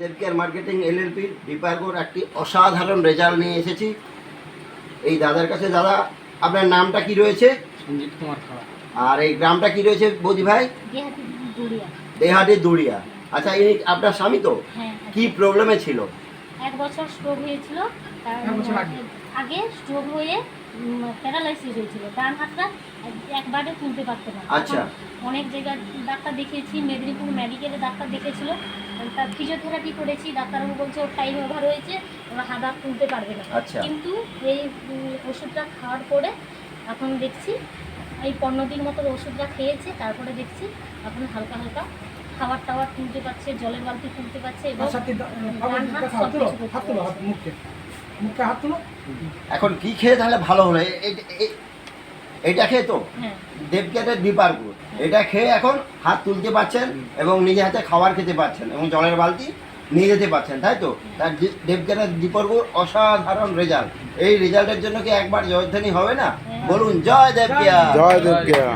দেবকেয়ার marketing এলএলপির বিপারগোর একটি অসাধারণ result নিয়ে এসেছি। এই দাদার কাছে দাদা আপনার নামটা কি রয়েছে? সঞ্জিত কুমার খাওয়া আর এই গ্রামটা কি রয়েছে বৌদি ভাই? দেহাটি দুড়িয়া। আচ্ছা এই আপনার স্বামী তো? হ্যাঁ। কি প্রবলেমে ছিল? এক বছর স্ট্রোক হয়েছিল তার বছর আগে। স্ট্রোক হয়ে প্যারালাইসিস হয়েছিল ডান হাতটা এক- একবারে তুলতে পারতে না আচ্ছা। অনেক জায়গায় ডাক্তার দেখিয়েছি মেদিনীপুর মেডিকেলে ডাক্তার দেখেছিল তার ফিজিওথেরাপি করেছি ডাক্তারবাবু বলছে ওর টাইম ওভার হয়েছে ওরা হাত হাত তুলতে পারবে না আচ্ছা। কিন্তু এই ওষুধটা খাওয়ার পরে এখন দেখছি এই পনেরো দিন মতো ওষুধটা খেয়েছে তারপরে দেখছি এখন হালকা হালকা খাবার টাবার তুলতে পারছে জলের বালতি তুলতে পারছে এবং আচ্ছা। মুখে। হাত তুলো। এখন কি খেয়ে তাহলে ভালো হলো? এটা খেয়ে তো? হ্যাঁ। দেবকেটের বিপারগুর এটা খেয়ে এখন হাত তুলতে পারছেন এবং নিজে হাতে খাবার খেতে পারছেন এবং জলের বালতি নিয়ে যেতে পারছেন তাই তো? তার দেবকেটের দীপরগুর অসাধারণ রেজাল্ট এই রেজাল্টের জন্য কি একবার জয়ধ্বনি হবে না? বলুন জয় দেবকিয়া জয় দেবকিয়া